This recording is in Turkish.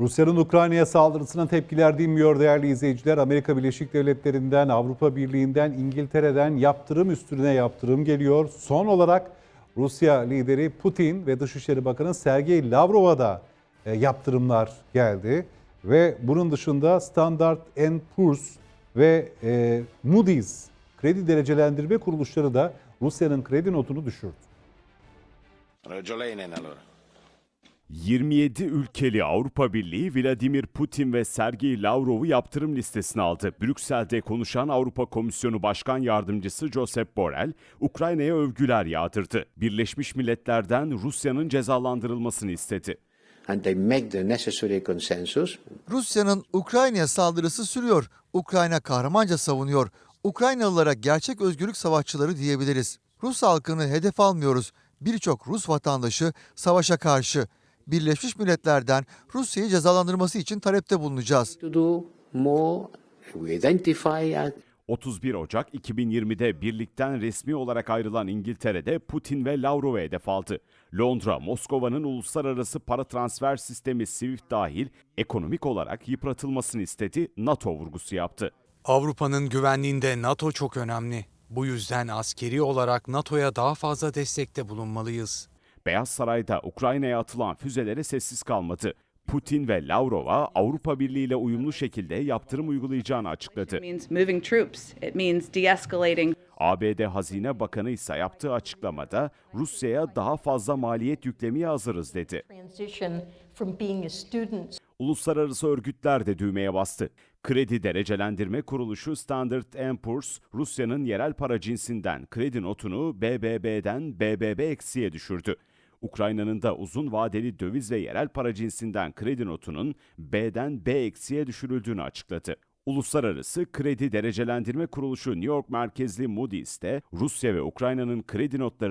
Rusya'nın Ukrayna'ya saldırısına tepkiler dinmiyor değerli izleyiciler. Amerika Birleşik Devletleri'nden, Avrupa Birliği'nden, İngiltere'den yaptırım üstüne yaptırım geliyor. Son olarak Rusya lideri Putin ve Dışişleri Bakanı Sergey Lavrov'a da e, yaptırımlar geldi. Ve bunun dışında Standard Poor's ve e, Moody's kredi derecelendirme kuruluşları da Rusya'nın kredi notunu düşürdü. Lenin allora. 27 ülkeli Avrupa Birliği Vladimir Putin ve Sergey Lavrov'u yaptırım listesine aldı. Brüksel'de konuşan Avrupa Komisyonu Başkan Yardımcısı Josep Borrell, Ukrayna'ya övgüler yağdırdı. Birleşmiş Milletler'den Rusya'nın cezalandırılmasını istedi. and they make the necessary consensus. Rusya'nın Ukrayna'ya saldırısı sürüyor. Ukrayna kahramanca savunuyor. Ukraynalılara gerçek özgürlük savaşçıları diyebiliriz. Rus halkını hedef almıyoruz. Birçok Rus vatandaşı savaşa karşı. Birleşmiş Milletler'den Rusya'yı cezalandırması için talepte bulunacağız. To do more, we identify uh, 31 Ocak 2020'de birlikten resmi olarak ayrılan İngiltere'de Putin ve Lavrov'u hedef aldı. Londra, Moskova'nın uluslararası para transfer sistemi SWIFT dahil ekonomik olarak yıpratılmasını istedi, NATO vurgusu yaptı. Avrupa'nın güvenliğinde NATO çok önemli. Bu yüzden askeri olarak NATO'ya daha fazla destekte bulunmalıyız. Beyaz Saray'da Ukrayna'ya atılan füzelere sessiz kalmadı. Putin ve Lavrov'a Avrupa Birliği ile uyumlu şekilde yaptırım uygulayacağını açıkladı. ABD Hazine Bakanı ise yaptığı açıklamada Rusya'ya daha fazla maliyet yüklemeye hazırız dedi. Uluslararası örgütler de düğmeye bastı. Kredi Derecelendirme Kuruluşu Standard Poor's, Rusya'nın yerel para cinsinden kredi notunu BBB'den BBB eksiye düşürdü. Ukrayna'nın da uzun vadeli döviz ve yerel para cinsinden kredi notunun B'den B eksiye düşürüldüğünü açıkladı. Uluslararası Kredi Derecelendirme Kuruluşu New York merkezli Moody's de Rusya ve Ukrayna'nın kredi notlarını